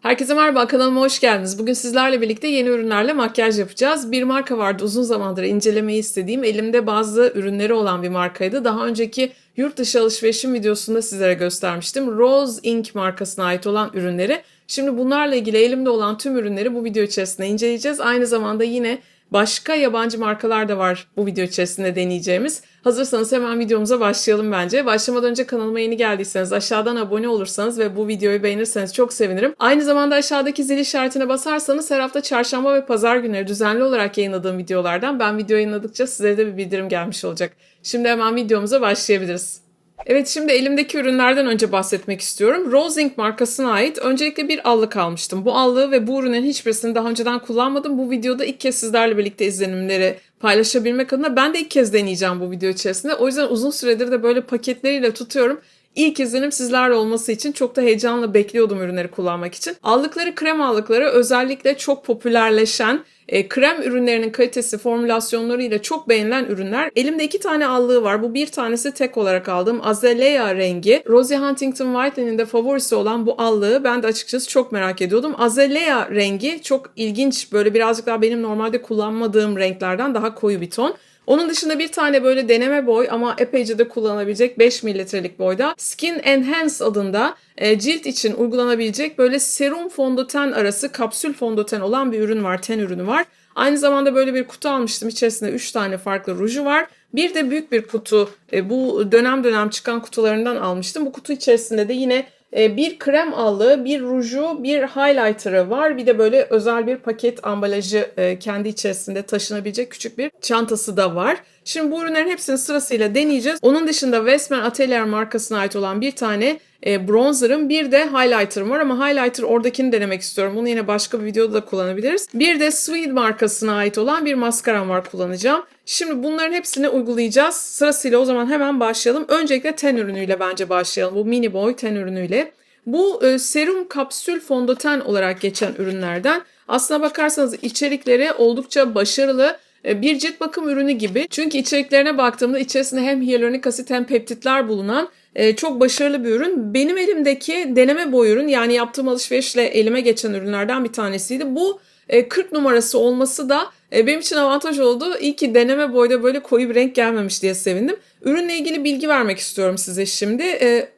Herkese merhaba, kanalıma hoş geldiniz. Bugün sizlerle birlikte yeni ürünlerle makyaj yapacağız. Bir marka vardı uzun zamandır incelemeyi istediğim. Elimde bazı ürünleri olan bir markaydı. Daha önceki yurt dışı alışverişim videosunda sizlere göstermiştim. Rose Ink markasına ait olan ürünleri. Şimdi bunlarla ilgili elimde olan tüm ürünleri bu video içerisinde inceleyeceğiz. Aynı zamanda yine başka yabancı markalar da var bu video içerisinde deneyeceğimiz. Hazırsanız hemen videomuza başlayalım bence. Başlamadan önce kanalıma yeni geldiyseniz aşağıdan abone olursanız ve bu videoyu beğenirseniz çok sevinirim. Aynı zamanda aşağıdaki zil işaretine basarsanız her hafta çarşamba ve pazar günleri düzenli olarak yayınladığım videolardan ben video yayınladıkça size de bir bildirim gelmiş olacak. Şimdi hemen videomuza başlayabiliriz. Evet şimdi elimdeki ürünlerden önce bahsetmek istiyorum. Rose Ink markasına ait öncelikle bir allık almıştım. Bu allığı ve bu ürünün hiçbirisini daha önceden kullanmadım. Bu videoda ilk kez sizlerle birlikte izlenimleri paylaşabilmek adına ben de ilk kez deneyeceğim bu video içerisinde. O yüzden uzun süredir de böyle paketleriyle tutuyorum. İlk izlenim sizlerle olması için çok da heyecanla bekliyordum ürünleri kullanmak için. Aldıkları krem aldıkları özellikle çok popülerleşen e, krem ürünlerinin kalitesi, formülasyonları ile çok beğenilen ürünler. Elimde iki tane allığı var. Bu bir tanesi tek olarak aldığım Azalea rengi. Rosie Huntington Whiteley'nin de favorisi olan bu allığı ben de açıkçası çok merak ediyordum. Azalea rengi çok ilginç. Böyle birazcık daha benim normalde kullanmadığım renklerden daha koyu bir ton. Onun dışında bir tane böyle deneme boy ama epeyce de kullanabilecek 5 mililitrelik boyda Skin Enhance adında e, cilt için uygulanabilecek böyle serum fondöten arası kapsül fondöten olan bir ürün var, ten ürünü var. Aynı zamanda böyle bir kutu almıştım. İçerisinde 3 tane farklı ruju var. Bir de büyük bir kutu. E, bu dönem dönem çıkan kutularından almıştım. Bu kutu içerisinde de yine bir krem allığı, bir ruju, bir highlighter'ı var. Bir de böyle özel bir paket ambalajı e, kendi içerisinde taşınabilecek küçük bir çantası da var. Şimdi bu ürünlerin hepsini sırasıyla deneyeceğiz. Onun dışında Westman Atelier markasına ait olan bir tane e, bronzer'ım bir de highlighter'ım var ama highlighter oradakini denemek istiyorum. Bunu yine başka bir videoda da kullanabiliriz. Bir de Swede markasına ait olan bir maskaram var kullanacağım. Şimdi bunların hepsini uygulayacağız. Sırasıyla o zaman hemen başlayalım. Öncelikle ten ürünüyle bence başlayalım. Bu mini boy ten ürünüyle. Bu e, serum kapsül fondöten olarak geçen ürünlerden. Aslına bakarsanız içerikleri oldukça başarılı e, bir cilt bakım ürünü gibi. Çünkü içeriklerine baktığımda içerisinde hem hyaluronik asit hem peptitler bulunan e, çok başarılı bir ürün. Benim elimdeki deneme boy ürün yani yaptığım alışverişle elime geçen ürünlerden bir tanesiydi. Bu 40 numarası olması da benim için avantaj oldu. İyi ki deneme boyda böyle koyu bir renk gelmemiş diye sevindim. Ürünle ilgili bilgi vermek istiyorum size şimdi.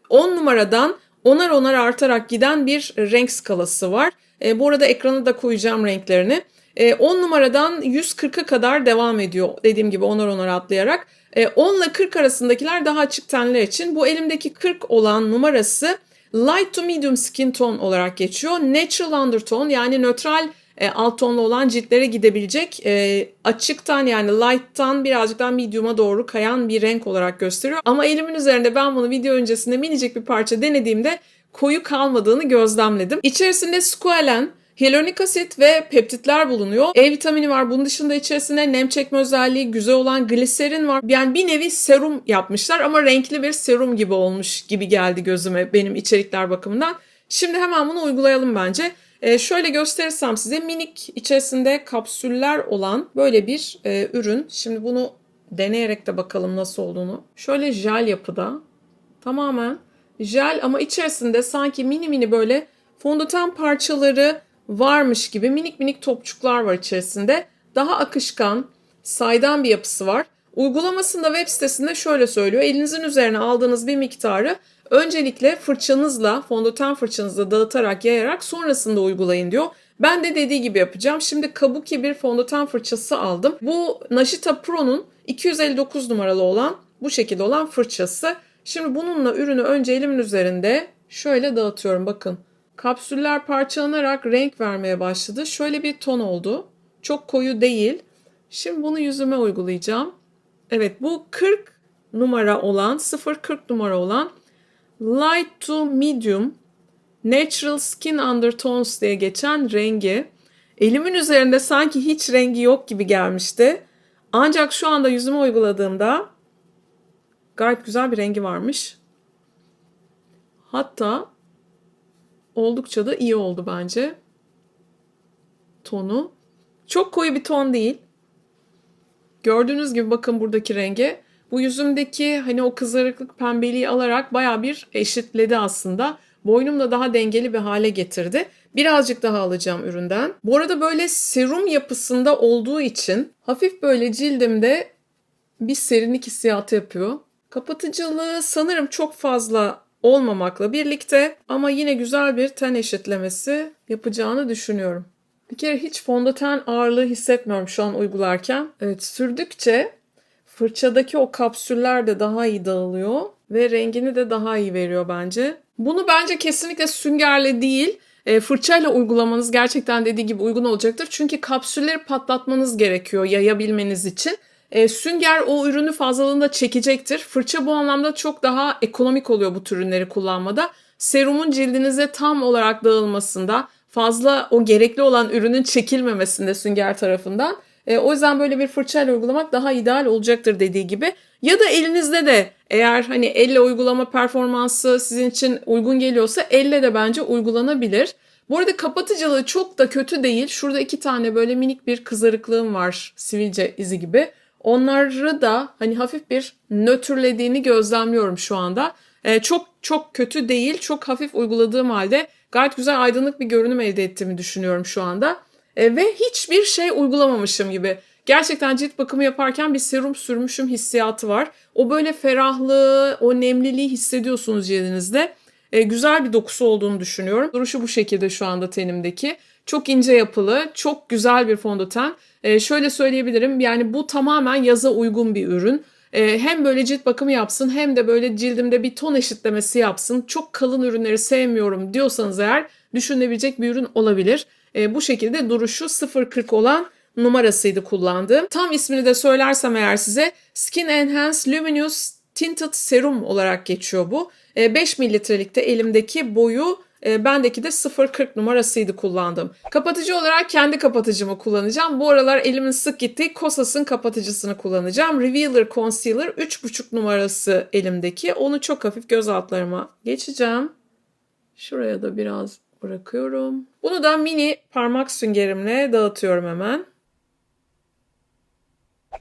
10 numaradan onar onar artarak giden bir renk skalası var. Bu arada ekrana da koyacağım renklerini. 10 numaradan 140'a kadar devam ediyor. Dediğim gibi onar onar atlayarak. 10 ile 40 arasındakiler daha açık tenler için. Bu elimdeki 40 olan numarası light to medium skin tone olarak geçiyor. Natural undertone yani nötral e, alt tonlu olan ciltlere gidebilecek e, açıktan yani light'tan birazcık daha medium'a doğru kayan bir renk olarak gösteriyor. Ama elimin üzerinde ben bunu video öncesinde minicik bir parça denediğimde koyu kalmadığını gözlemledim. İçerisinde squalene, Hyaluronik asit ve peptitler bulunuyor. E vitamini var. Bunun dışında içerisinde nem çekme özelliği güzel olan gliserin var. Yani bir nevi serum yapmışlar ama renkli bir serum gibi olmuş gibi geldi gözüme benim içerikler bakımından. Şimdi hemen bunu uygulayalım bence. Ee, şöyle gösterirsem size minik içerisinde kapsüller olan böyle bir e, ürün. Şimdi bunu deneyerek de bakalım nasıl olduğunu. Şöyle jel yapıda. Tamamen jel ama içerisinde sanki mini mini böyle fondöten parçaları varmış gibi minik minik topçuklar var içerisinde. Daha akışkan, saydam bir yapısı var. Uygulamasında web sitesinde şöyle söylüyor. Elinizin üzerine aldığınız bir miktarı öncelikle fırçanızla, fondöten fırçanızla dağıtarak, yayarak sonrasında uygulayın diyor. Ben de dediği gibi yapacağım. Şimdi Kabuki bir fondöten fırçası aldım. Bu Nashita Pro'nun 259 numaralı olan bu şekilde olan fırçası. Şimdi bununla ürünü önce elimin üzerinde şöyle dağıtıyorum bakın. Kapsüller parçalanarak renk vermeye başladı. Şöyle bir ton oldu. Çok koyu değil. Şimdi bunu yüzüme uygulayacağım. Evet bu 40 numara olan 0-40 numara olan Light to Medium Natural Skin Undertones diye geçen rengi. Elimin üzerinde sanki hiç rengi yok gibi gelmişti. Ancak şu anda yüzüme uyguladığımda gayet güzel bir rengi varmış. Hatta oldukça da iyi oldu bence. Tonu. Çok koyu bir ton değil. Gördüğünüz gibi bakın buradaki rengi. Bu yüzümdeki hani o kızarıklık pembeliği alarak baya bir eşitledi aslında. boynumla daha dengeli bir hale getirdi. Birazcık daha alacağım üründen. Bu arada böyle serum yapısında olduğu için hafif böyle cildimde bir serinlik hissiyatı yapıyor. Kapatıcılığı sanırım çok fazla olmamakla birlikte ama yine güzel bir ten eşitlemesi yapacağını düşünüyorum. Bir kere hiç fondöten ağırlığı hissetmiyorum şu an uygularken. Evet sürdükçe fırçadaki o kapsüller de daha iyi dağılıyor ve rengini de daha iyi veriyor bence. Bunu bence kesinlikle süngerle değil e, fırçayla uygulamanız gerçekten dediği gibi uygun olacaktır. Çünkü kapsülleri patlatmanız gerekiyor yayabilmeniz için. E, sünger o ürünü fazlalığında çekecektir. Fırça bu anlamda çok daha ekonomik oluyor bu tür ürünleri kullanmada. Serumun cildinize tam olarak dağılmasında, fazla o gerekli olan ürünün çekilmemesinde sünger tarafından. E, o yüzden böyle bir fırçayla uygulamak daha ideal olacaktır dediği gibi. Ya da elinizde de eğer hani elle uygulama performansı sizin için uygun geliyorsa elle de bence uygulanabilir. Bu arada kapatıcılığı çok da kötü değil. Şurada iki tane böyle minik bir kızarıklığım var sivilce izi gibi. Onları da hani hafif bir nötrlediğini gözlemliyorum şu anda. Ee, çok çok kötü değil. Çok hafif uyguladığım halde gayet güzel aydınlık bir görünüm elde ettiğimi düşünüyorum şu anda. Ee, ve hiçbir şey uygulamamışım gibi. Gerçekten cilt bakımı yaparken bir serum sürmüşüm hissiyatı var. O böyle ferahlığı, o nemliliği hissediyorsunuz cildinizde. Ee, güzel bir dokusu olduğunu düşünüyorum. Duruşu bu şekilde şu anda tenimdeki. Çok ince yapılı, çok güzel bir fondöten. Ee, şöyle söyleyebilirim yani bu tamamen yaza uygun bir ürün. Ee, hem böyle cilt bakımı yapsın hem de böyle cildimde bir ton eşitlemesi yapsın. Çok kalın ürünleri sevmiyorum diyorsanız eğer düşünülebilecek bir ürün olabilir. Ee, bu şekilde duruşu 0.40 olan numarasıydı kullandığım. Tam ismini de söylersem eğer size Skin Enhance Luminous Tinted Serum olarak geçiyor bu. 5 mililitrelikte elimdeki boyu e, bendeki de 0.40 numarasıydı kullandım. Kapatıcı olarak kendi kapatıcımı kullanacağım. Bu aralar elimin sık gittiği Kosas'ın kapatıcısını kullanacağım. Revealer Concealer 3.5 numarası elimdeki. Onu çok hafif göz altlarıma geçeceğim. Şuraya da biraz bırakıyorum. Bunu da mini parmak süngerimle dağıtıyorum hemen.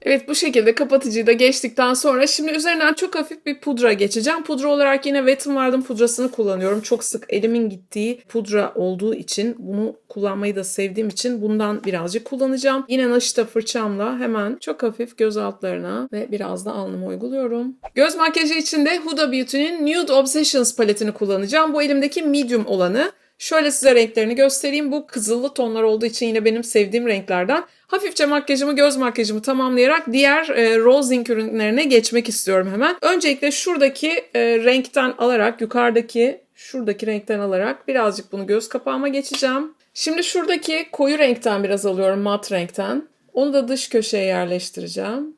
Evet bu şekilde kapatıcıyı da geçtikten sonra şimdi üzerinden çok hafif bir pudra geçeceğim. Pudra olarak yine Wet n Wild'ın pudrasını kullanıyorum. Çok sık elimin gittiği pudra olduğu için bunu kullanmayı da sevdiğim için bundan birazcık kullanacağım. Yine Naşita fırçamla hemen çok hafif göz altlarına ve biraz da alnıma uyguluyorum. Göz makyajı için de Huda Beauty'nin Nude Obsessions paletini kullanacağım. Bu elimdeki medium olanı. Şöyle size renklerini göstereyim. Bu kızıllı tonlar olduğu için yine benim sevdiğim renklerden. Hafifçe makyajımı, göz makyajımı tamamlayarak diğer e, Rosing ürünlerine geçmek istiyorum hemen. Öncelikle şuradaki e, renkten alarak, yukarıdaki şuradaki renkten alarak birazcık bunu göz kapağıma geçeceğim. Şimdi şuradaki koyu renkten biraz alıyorum, mat renkten. Onu da dış köşeye yerleştireceğim.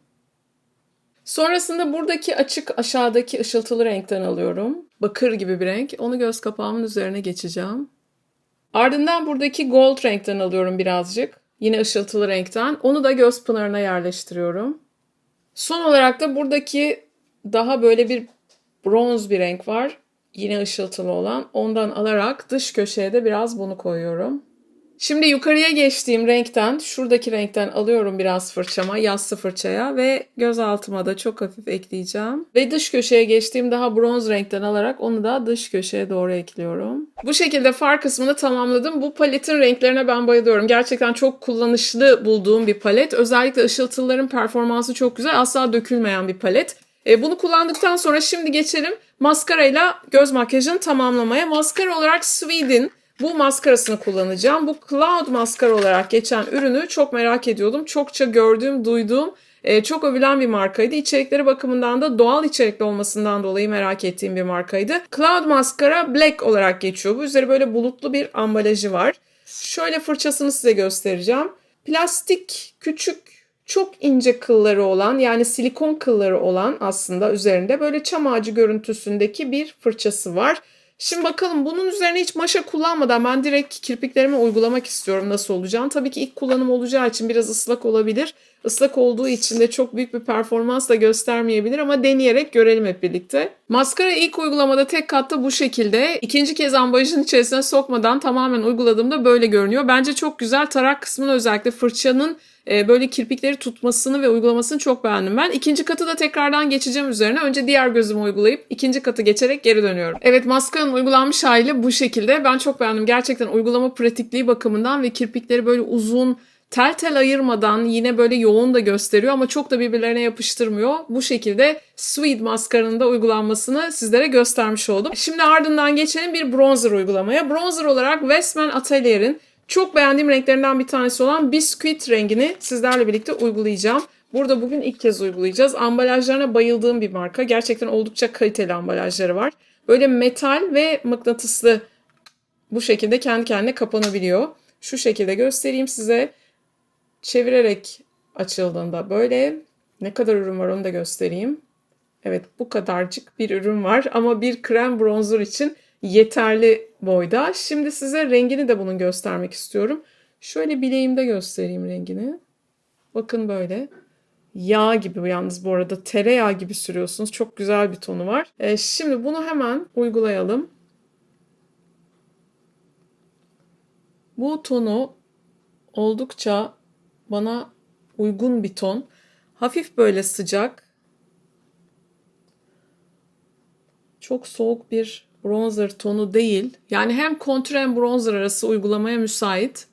Sonrasında buradaki açık aşağıdaki ışıltılı renkten alıyorum. Bakır gibi bir renk. Onu göz kapağımın üzerine geçeceğim. Ardından buradaki gold renkten alıyorum birazcık. Yine ışıltılı renkten. Onu da göz pınarına yerleştiriyorum. Son olarak da buradaki daha böyle bir bronz bir renk var. Yine ışıltılı olan. Ondan alarak dış köşeye de biraz bunu koyuyorum. Şimdi yukarıya geçtiğim renkten, şuradaki renkten alıyorum biraz fırçama, yassı fırçaya ve göz altıma da çok hafif ekleyeceğim. Ve dış köşeye geçtiğim daha bronz renkten alarak onu da dış köşeye doğru ekliyorum. Bu şekilde far kısmını tamamladım. Bu paletin renklerine ben bayılıyorum. Gerçekten çok kullanışlı bulduğum bir palet. Özellikle ışıltıların performansı çok güzel. Asla dökülmeyen bir palet. E, bunu kullandıktan sonra şimdi geçelim maskarayla göz makyajını tamamlamaya. Maskara olarak Sweden bu maskarasını kullanacağım. Bu Cloud maskara olarak geçen ürünü çok merak ediyordum. Çokça gördüğüm, duyduğum, e, çok övülen bir markaydı. İçerikleri bakımından da doğal içerikli olmasından dolayı merak ettiğim bir markaydı. Cloud maskara Black olarak geçiyor. Bu üzeri böyle bulutlu bir ambalajı var. Şöyle fırçasını size göstereceğim. Plastik, küçük, çok ince kılları olan yani silikon kılları olan aslında üzerinde böyle çam ağacı görüntüsündeki bir fırçası var. Şimdi bakalım bunun üzerine hiç maşa kullanmadan ben direkt kirpiklerime uygulamak istiyorum nasıl olacağını. Tabii ki ilk kullanım olacağı için biraz ıslak olabilir. Islak olduğu için de çok büyük bir performans da göstermeyebilir ama deneyerek görelim hep birlikte. Maskara ilk uygulamada tek katta bu şekilde. İkinci kez ambalajın içerisine sokmadan tamamen uyguladığımda böyle görünüyor. Bence çok güzel tarak kısmını özellikle fırçanın e, böyle kirpikleri tutmasını ve uygulamasını çok beğendim ben. İkinci katı da tekrardan geçeceğim üzerine. Önce diğer gözümü uygulayıp ikinci katı geçerek geri dönüyorum. Evet maskaranın uygulanmış hali bu şekilde. Ben çok beğendim. Gerçekten uygulama pratikliği bakımından ve kirpikleri böyle uzun tel tel ayırmadan yine böyle yoğun da gösteriyor ama çok da birbirlerine yapıştırmıyor. Bu şekilde Sweet maskaranın da uygulanmasını sizlere göstermiş oldum. Şimdi ardından geçelim bir bronzer uygulamaya. Bronzer olarak Westman Atelier'in çok beğendiğim renklerinden bir tanesi olan Biscuit rengini sizlerle birlikte uygulayacağım. Burada bugün ilk kez uygulayacağız. Ambalajlarına bayıldığım bir marka. Gerçekten oldukça kaliteli ambalajları var. Böyle metal ve mıknatıslı bu şekilde kendi kendine kapanabiliyor. Şu şekilde göstereyim size. Çevirerek açıldığında böyle ne kadar ürün var onu da göstereyim. Evet bu kadarcık bir ürün var ama bir krem bronzer için yeterli boyda. Şimdi size rengini de bunun göstermek istiyorum. Şöyle bileğimde göstereyim rengini. Bakın böyle. Yağ gibi yalnız bu arada tereyağı gibi sürüyorsunuz. Çok güzel bir tonu var. Ee, şimdi bunu hemen uygulayalım. Bu tonu oldukça bana uygun bir ton. Hafif böyle sıcak. Çok soğuk bir bronzer tonu değil. Yani hem kontür hem bronzer arası uygulamaya müsait.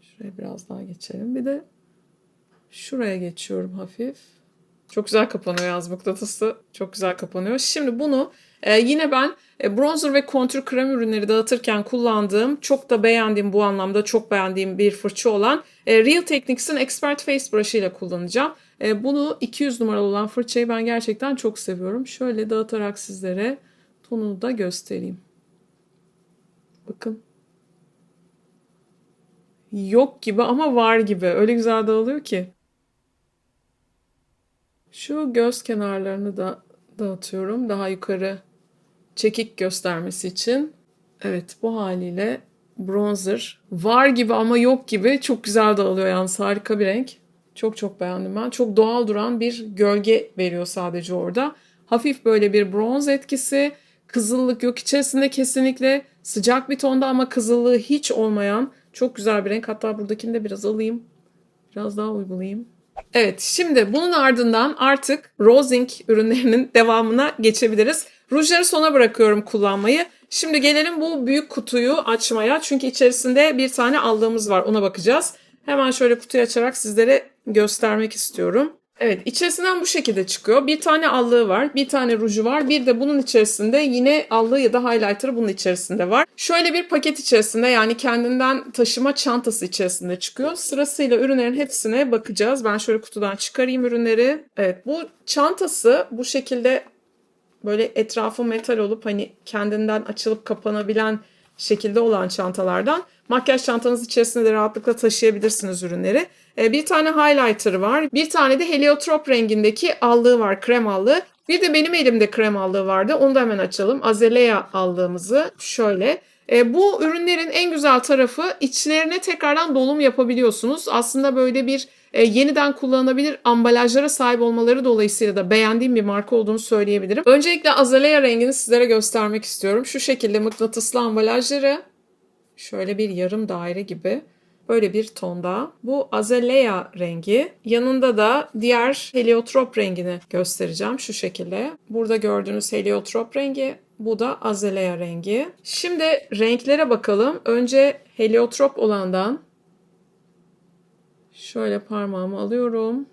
Şuraya biraz daha geçelim. Bir de şuraya geçiyorum hafif. Çok güzel kapanıyor yalnız mıknatısı. Çok güzel kapanıyor. Şimdi bunu e, yine ben e, bronzer ve kontür krem ürünleri dağıtırken kullandığım, çok da beğendiğim bu anlamda çok beğendiğim bir fırça olan e, Real Techniques'in Expert Face Brush ile kullanacağım. E, bunu 200 numaralı olan fırçayı ben gerçekten çok seviyorum. Şöyle dağıtarak sizlere tonunu da göstereyim. Bakın. Yok gibi ama var gibi. Öyle güzel dağılıyor ki. Şu göz kenarlarını da dağıtıyorum. Daha yukarı çekik göstermesi için. Evet bu haliyle bronzer var gibi ama yok gibi çok güzel dağılıyor yalnız harika bir renk. Çok çok beğendim ben. Çok doğal duran bir gölge veriyor sadece orada. Hafif böyle bir bronz etkisi. Kızıllık yok içerisinde kesinlikle. Sıcak bir tonda ama kızıllığı hiç olmayan çok güzel bir renk. Hatta buradakini de biraz alayım. Biraz daha uygulayayım. Evet şimdi bunun ardından artık Rosing ürünlerinin devamına geçebiliriz. Rujları sona bırakıyorum kullanmayı. Şimdi gelelim bu büyük kutuyu açmaya. Çünkü içerisinde bir tane aldığımız var. Ona bakacağız. Hemen şöyle kutuyu açarak sizlere göstermek istiyorum. Evet içerisinden bu şekilde çıkıyor. Bir tane allığı var, bir tane ruju var. Bir de bunun içerisinde yine allığı ya da highlighter'ı bunun içerisinde var. Şöyle bir paket içerisinde yani kendinden taşıma çantası içerisinde çıkıyor. Sırasıyla ürünlerin hepsine bakacağız. Ben şöyle kutudan çıkarayım ürünleri. Evet bu çantası bu şekilde böyle etrafı metal olup hani kendinden açılıp kapanabilen şekilde olan çantalardan. Makyaj çantanız içerisinde de rahatlıkla taşıyabilirsiniz ürünleri. Ee, bir tane highlighter var. Bir tane de heliotrop rengindeki allığı var. Krem allığı. Bir de benim elimde krem allığı vardı. Onu da hemen açalım. Azalea aldığımızı şöyle. E, bu ürünlerin en güzel tarafı içlerine tekrardan dolum yapabiliyorsunuz. Aslında böyle bir e, yeniden kullanılabilir ambalajlara sahip olmaları dolayısıyla da beğendiğim bir marka olduğunu söyleyebilirim. Öncelikle Azalea rengini sizlere göstermek istiyorum. Şu şekilde mıknatıslı ambalajları şöyle bir yarım daire gibi böyle bir tonda. Bu Azalea rengi. Yanında da diğer heliotrop rengini göstereceğim şu şekilde. Burada gördüğünüz heliotrop rengi. Bu da Azalea rengi. Şimdi renklere bakalım. Önce heliotrop olandan şöyle parmağımı alıyorum.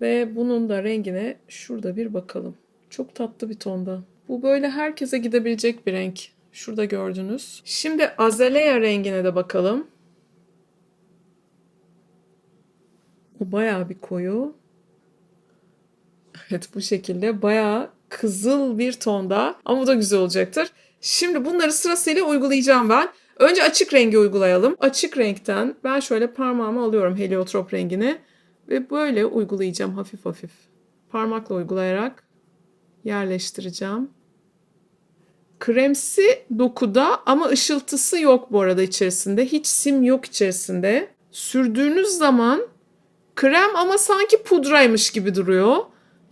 Ve bunun da rengine şurada bir bakalım. Çok tatlı bir tonda. Bu böyle herkese gidebilecek bir renk. Şurada gördünüz. Şimdi azalea rengine de bakalım. Bu bayağı bir koyu. Evet bu şekilde bayağı kızıl bir tonda ama bu da güzel olacaktır. Şimdi bunları sırasıyla uygulayacağım ben. Önce açık rengi uygulayalım. Açık renkten ben şöyle parmağımı alıyorum heliotrop rengini ve böyle uygulayacağım hafif hafif. Parmakla uygulayarak yerleştireceğim. Kremsi dokuda ama ışıltısı yok bu arada içerisinde. Hiç sim yok içerisinde. Sürdüğünüz zaman krem ama sanki pudraymış gibi duruyor.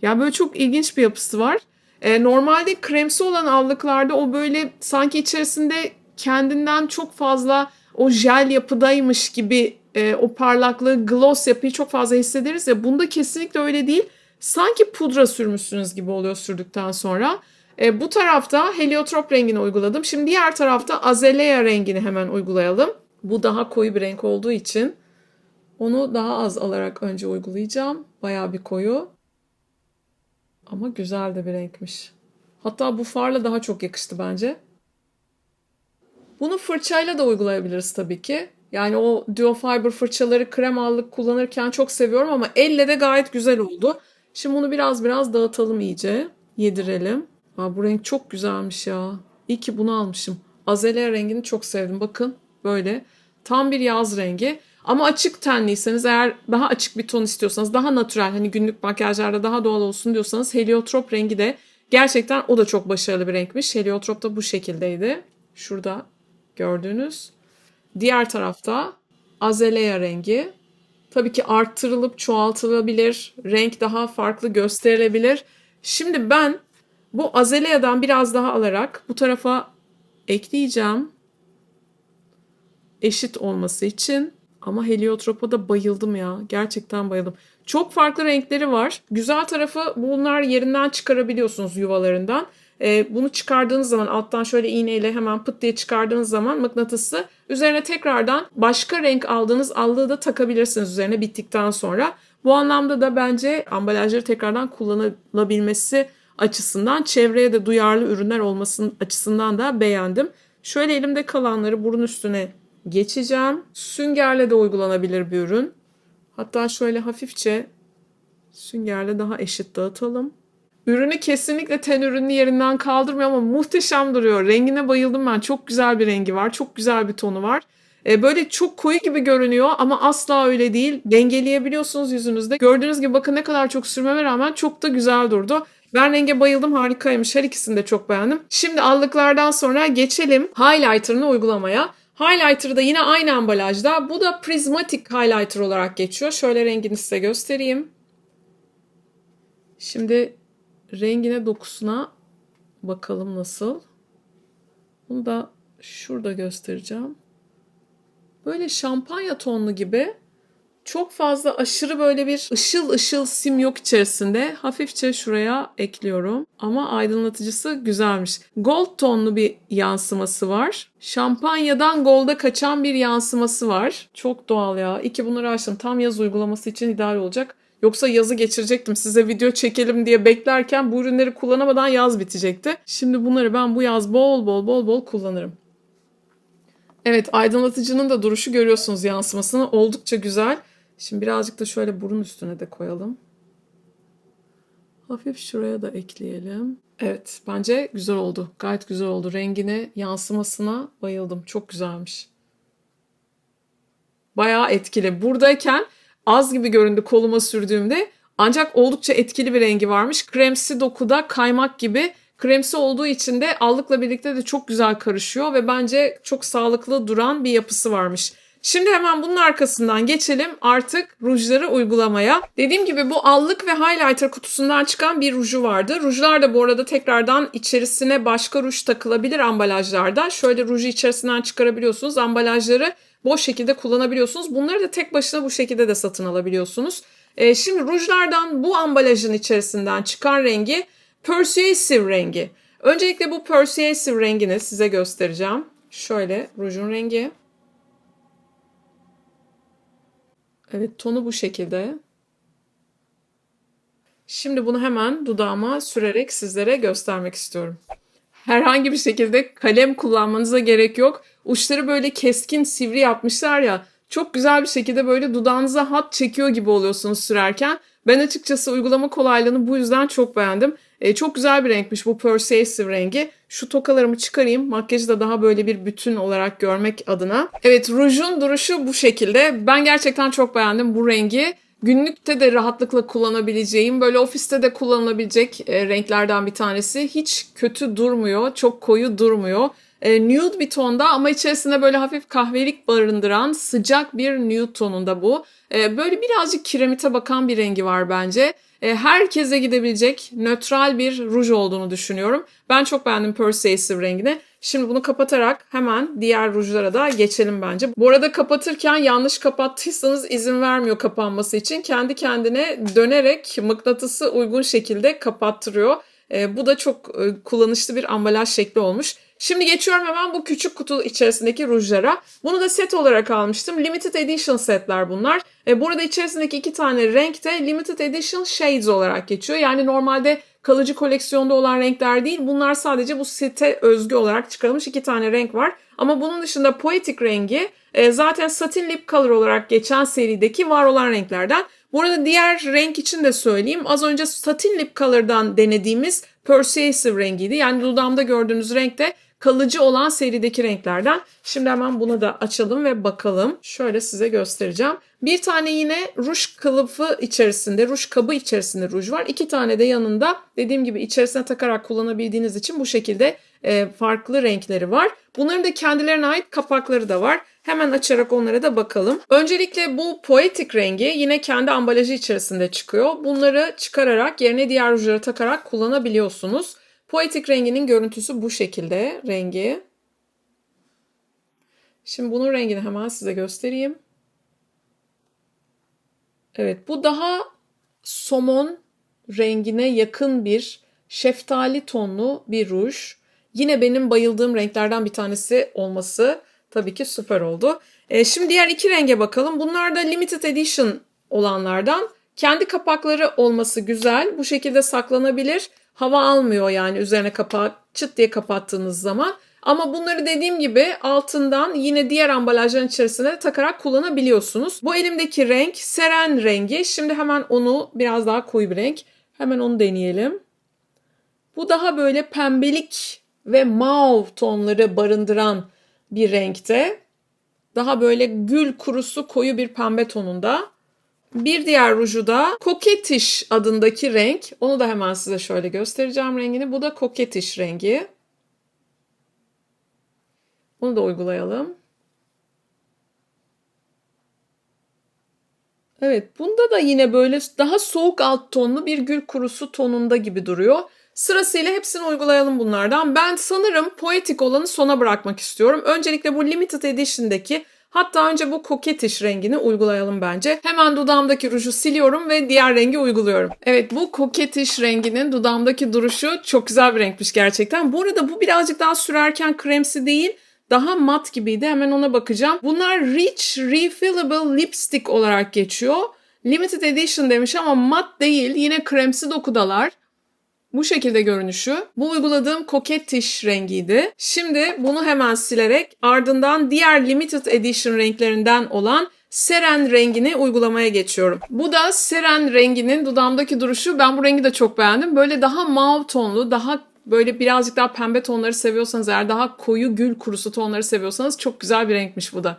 Yani böyle çok ilginç bir yapısı var. E, normalde kremsi olan allıklarda o böyle sanki içerisinde kendinden çok fazla o jel yapıdaymış gibi e, o parlaklığı, gloss yapıyı çok fazla hissederiz ya. Bunda kesinlikle öyle değil. Sanki pudra sürmüşsünüz gibi oluyor sürdükten sonra. E, bu tarafta heliotrop rengini uyguladım. Şimdi diğer tarafta azalea rengini hemen uygulayalım. Bu daha koyu bir renk olduğu için onu daha az alarak önce uygulayacağım. Bayağı bir koyu. Ama güzel de bir renkmiş. Hatta bu farla daha çok yakıştı bence. Bunu fırçayla da uygulayabiliriz tabii ki. Yani o duo fiber fırçaları krem allık kullanırken çok seviyorum ama elle de gayet güzel oldu. Şimdi bunu biraz biraz dağıtalım iyice. Yedirelim. Aa, bu renk çok güzelmiş ya. İyi ki bunu almışım. Azalea rengini çok sevdim. Bakın böyle. Tam bir yaz rengi. Ama açık tenliyseniz eğer daha açık bir ton istiyorsanız daha natürel hani günlük makyajlarda daha doğal olsun diyorsanız heliotrop rengi de gerçekten o da çok başarılı bir renkmiş. Heliotrop da bu şekildeydi. Şurada gördüğünüz. Diğer tarafta azalea rengi. Tabii ki arttırılıp çoğaltılabilir. Renk daha farklı gösterilebilir. Şimdi ben bu azalea'dan biraz daha alarak bu tarafa ekleyeceğim. Eşit olması için. Ama heliotropa da bayıldım ya. Gerçekten bayıldım. Çok farklı renkleri var. Güzel tarafı bunlar yerinden çıkarabiliyorsunuz yuvalarından. Ee, bunu çıkardığınız zaman alttan şöyle iğneyle hemen pıt diye çıkardığınız zaman mıknatısı üzerine tekrardan başka renk aldığınız allığı da takabilirsiniz üzerine bittikten sonra. Bu anlamda da bence ambalajları tekrardan kullanılabilmesi açısından çevreye de duyarlı ürünler olmasının açısından da beğendim. Şöyle elimde kalanları burun üstüne geçeceğim. Süngerle de uygulanabilir bir ürün. Hatta şöyle hafifçe süngerle daha eşit dağıtalım. Ürünü kesinlikle ten ürünü yerinden kaldırmıyor ama muhteşem duruyor. Rengine bayıldım ben. Çok güzel bir rengi var. Çok güzel bir tonu var. E, böyle çok koyu gibi görünüyor ama asla öyle değil. Dengeleyebiliyorsunuz yüzünüzde. Gördüğünüz gibi bakın ne kadar çok sürmeme rağmen çok da güzel durdu. Ben renge bayıldım harikaymış. Her ikisini de çok beğendim. Şimdi allıklardan sonra geçelim highlighter'ını uygulamaya. Highlighter da yine aynı ambalajda. Bu da Prismatic Highlighter olarak geçiyor. Şöyle rengini size göstereyim. Şimdi rengine dokusuna bakalım nasıl. Bunu da şurada göstereceğim. Böyle şampanya tonlu gibi çok fazla aşırı böyle bir ışıl ışıl sim yok içerisinde. Hafifçe şuraya ekliyorum. Ama aydınlatıcısı güzelmiş. Gold tonlu bir yansıması var. Şampanyadan golda kaçan bir yansıması var. Çok doğal ya. İki bunları açtım. Tam yaz uygulaması için ideal olacak. Yoksa yazı geçirecektim. Size video çekelim diye beklerken bu ürünleri kullanamadan yaz bitecekti. Şimdi bunları ben bu yaz bol bol bol bol kullanırım. Evet aydınlatıcının da duruşu görüyorsunuz yansımasını. Oldukça güzel. Şimdi birazcık da şöyle burun üstüne de koyalım. Hafif şuraya da ekleyelim. Evet bence güzel oldu. Gayet güzel oldu. Rengine, yansımasına bayıldım. Çok güzelmiş. Bayağı etkili. Buradayken az gibi göründü koluma sürdüğümde. Ancak oldukça etkili bir rengi varmış. Kremsi dokuda kaymak gibi. Kremsi olduğu için de allıkla birlikte de çok güzel karışıyor ve bence çok sağlıklı duran bir yapısı varmış. Şimdi hemen bunun arkasından geçelim artık rujları uygulamaya. Dediğim gibi bu allık ve highlighter kutusundan çıkan bir ruju vardı. Rujlar da bu arada tekrardan içerisine başka ruj takılabilir ambalajlarda. Şöyle ruju içerisinden çıkarabiliyorsunuz. Ambalajları boş şekilde kullanabiliyorsunuz. Bunları da tek başına bu şekilde de satın alabiliyorsunuz. Ee, şimdi rujlardan bu ambalajın içerisinden çıkan rengi Persuasive rengi. Öncelikle bu Persuasive rengini size göstereceğim. Şöyle rujun rengi. Evet tonu bu şekilde. Şimdi bunu hemen dudağıma sürerek sizlere göstermek istiyorum. Herhangi bir şekilde kalem kullanmanıza gerek yok. Uçları böyle keskin sivri yapmışlar ya. Çok güzel bir şekilde böyle dudağınıza hat çekiyor gibi oluyorsunuz sürerken. Ben açıkçası uygulama kolaylığını bu yüzden çok beğendim. E, çok güzel bir renkmiş bu Persuasive rengi. Şu tokalarımı çıkarayım. Makyajı da daha böyle bir bütün olarak görmek adına. Evet rujun duruşu bu şekilde. Ben gerçekten çok beğendim bu rengi. Günlükte de rahatlıkla kullanabileceğim, böyle ofiste de kullanılabilecek e, renklerden bir tanesi. Hiç kötü durmuyor, çok koyu durmuyor. E, nude bir tonda ama içerisinde böyle hafif kahvelik barındıran sıcak bir nude tonunda bu. E, böyle birazcık kiremite bakan bir rengi var bence. E, herkese gidebilecek nötral bir ruj olduğunu düşünüyorum. Ben çok beğendim Persuasive rengini. Şimdi bunu kapatarak hemen diğer rujlara da geçelim bence. Bu arada kapatırken yanlış kapattıysanız izin vermiyor kapanması için. Kendi kendine dönerek mıknatısı uygun şekilde kapattırıyor. E, bu da çok e, kullanışlı bir ambalaj şekli olmuş. Şimdi geçiyorum hemen bu küçük kutu içerisindeki rujlara. Bunu da set olarak almıştım. Limited Edition setler bunlar. E, burada içerisindeki iki tane renk de Limited Edition Shades olarak geçiyor. Yani normalde kalıcı koleksiyonda olan renkler değil. Bunlar sadece bu sete özgü olarak çıkarılmış iki tane renk var. Ama bunun dışında Poetic rengi e, zaten Satin Lip Color olarak geçen serideki var olan renklerden. Bu arada diğer renk için de söyleyeyim. Az önce Satin Lip Color'dan denediğimiz Persuasive rengiydi. Yani dudağımda gördüğünüz renk de kalıcı olan serideki renklerden. Şimdi hemen bunu da açalım ve bakalım. Şöyle size göstereceğim. Bir tane yine ruj kılıfı içerisinde, ruj kabı içerisinde ruj var. İki tane de yanında dediğim gibi içerisine takarak kullanabildiğiniz için bu şekilde e, farklı renkleri var. Bunların da kendilerine ait kapakları da var. Hemen açarak onlara da bakalım. Öncelikle bu poetik rengi yine kendi ambalajı içerisinde çıkıyor. Bunları çıkararak yerine diğer rujlara takarak kullanabiliyorsunuz. Poetik renginin görüntüsü bu şekilde rengi. Şimdi bunun rengini hemen size göstereyim. Evet bu daha somon rengine yakın bir şeftali tonlu bir ruj. Yine benim bayıldığım renklerden bir tanesi olması tabii ki süper oldu. E, şimdi diğer iki renge bakalım. Bunlar da limited edition olanlardan. Kendi kapakları olması güzel. Bu şekilde saklanabilir. Hava almıyor yani üzerine kapağı çıt diye kapattığınız zaman. Ama bunları dediğim gibi altından yine diğer ambalajların içerisine takarak kullanabiliyorsunuz. Bu elimdeki renk seren rengi. Şimdi hemen onu biraz daha koyu bir renk. Hemen onu deneyelim. Bu daha böyle pembelik ve mauve tonları barındıran bir renkte. Daha böyle gül kurusu koyu bir pembe tonunda. Bir diğer ruju da Coquettish adındaki renk. Onu da hemen size şöyle göstereceğim rengini. Bu da Coquettish rengi. Bunu da uygulayalım. Evet, bunda da yine böyle daha soğuk alt tonlu bir gül kurusu tonunda gibi duruyor. Sırasıyla hepsini uygulayalım bunlardan. Ben sanırım poetik olanı sona bırakmak istiyorum. Öncelikle bu limited edition'daki Hatta önce bu koketiş rengini uygulayalım bence. Hemen dudağımdaki ruju siliyorum ve diğer rengi uyguluyorum. Evet bu koketiş renginin dudağımdaki duruşu çok güzel bir renkmiş gerçekten. Bu arada bu birazcık daha sürerken kremsi değil daha mat gibiydi. Hemen ona bakacağım. Bunlar Rich Refillable Lipstick olarak geçiyor. Limited Edition demiş ama mat değil. Yine kremsi dokudalar. Bu şekilde görünüşü. Bu uyguladığım kokettiş rengiydi. Şimdi bunu hemen silerek ardından diğer limited edition renklerinden olan Seren rengini uygulamaya geçiyorum. Bu da Seren renginin dudağımdaki duruşu. Ben bu rengi de çok beğendim. Böyle daha mav tonlu, daha böyle birazcık daha pembe tonları seviyorsanız eğer daha koyu gül kurusu tonları seviyorsanız çok güzel bir renkmiş bu da.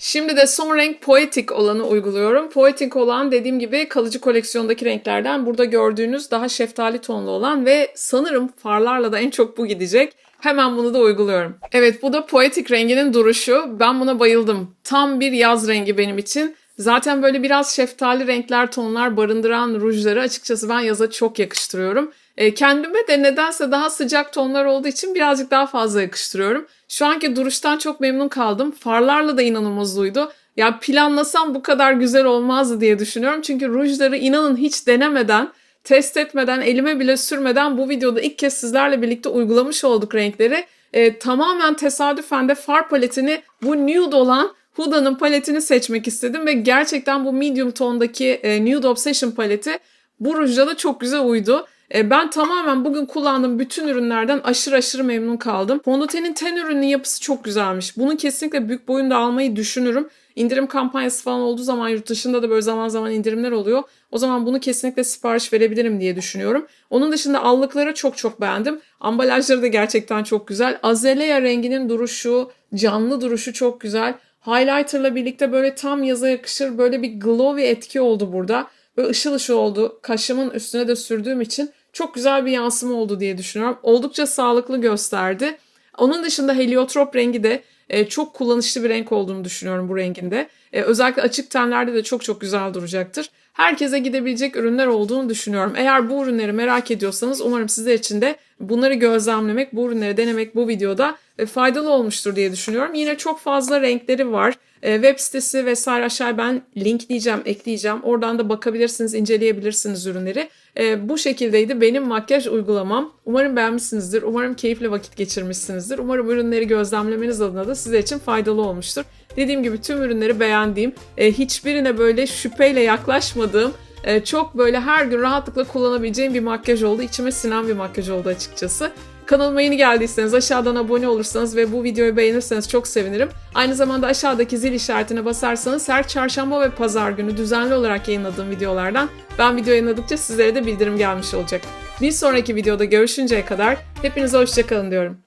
Şimdi de son renk poetik olanı uyguluyorum. Poetik olan dediğim gibi kalıcı koleksiyondaki renklerden burada gördüğünüz daha şeftali tonlu olan ve sanırım farlarla da en çok bu gidecek. Hemen bunu da uyguluyorum. Evet bu da poetik renginin duruşu. Ben buna bayıldım. Tam bir yaz rengi benim için. Zaten böyle biraz şeftali renkler, tonlar barındıran rujları açıkçası ben yaza çok yakıştırıyorum. E, kendime de nedense daha sıcak tonlar olduğu için birazcık daha fazla yakıştırıyorum. Şu anki duruştan çok memnun kaldım. Farlarla da inanılmaz uydu. Ya planlasam bu kadar güzel olmazdı diye düşünüyorum. Çünkü rujları inanın hiç denemeden, test etmeden, elime bile sürmeden bu videoda ilk kez sizlerle birlikte uygulamış olduk renkleri. E, tamamen tesadüfen de far paletini bu nude olan Huda'nın paletini seçmek istedim ve gerçekten bu medium tondaki e, Nude Obsession paleti bu rujla da çok güzel uydu. E, ben tamamen bugün kullandığım bütün ürünlerden aşırı aşırı memnun kaldım. Fondötenin ten ürünün yapısı çok güzelmiş. Bunun kesinlikle büyük boyunda almayı düşünürüm. İndirim kampanyası falan olduğu zaman yurt dışında da böyle zaman zaman indirimler oluyor. O zaman bunu kesinlikle sipariş verebilirim diye düşünüyorum. Onun dışında allıkları çok çok beğendim. Ambalajları da gerçekten çok güzel. Azalea renginin duruşu, canlı duruşu çok güzel. Highlighter'la birlikte böyle tam yaza yakışır böyle bir glowy etki oldu burada. Böyle ışıl ışıl oldu. Kaşımın üstüne de sürdüğüm için çok güzel bir yansıma oldu diye düşünüyorum. Oldukça sağlıklı gösterdi. Onun dışında heliotrop rengi de e, çok kullanışlı bir renk olduğunu düşünüyorum bu renginde. E, özellikle açık tenlerde de çok çok güzel duracaktır. Herkese gidebilecek ürünler olduğunu düşünüyorum. Eğer bu ürünleri merak ediyorsanız umarım sizler için de bunları gözlemlemek, bu ürünleri denemek bu videoda e, faydalı olmuştur diye düşünüyorum. Yine çok fazla renkleri var. Web sitesi vesaire aşağıya ben linkleyeceğim, ekleyeceğim. Oradan da bakabilirsiniz, inceleyebilirsiniz ürünleri. E, bu şekildeydi benim makyaj uygulamam. Umarım beğenmişsinizdir. Umarım keyifle vakit geçirmişsinizdir. Umarım ürünleri gözlemlemeniz adına da sizler için faydalı olmuştur. Dediğim gibi tüm ürünleri beğendiğim, e, hiçbirine böyle şüpheyle yaklaşmadığım, e, çok böyle her gün rahatlıkla kullanabileceğim bir makyaj oldu. İçime sinen bir makyaj oldu açıkçası. Kanalıma yeni geldiyseniz aşağıdan abone olursanız ve bu videoyu beğenirseniz çok sevinirim. Aynı zamanda aşağıdaki zil işaretine basarsanız her çarşamba ve pazar günü düzenli olarak yayınladığım videolardan ben video yayınladıkça sizlere de bildirim gelmiş olacak. Bir sonraki videoda görüşünceye kadar hepinize hoşçakalın diyorum.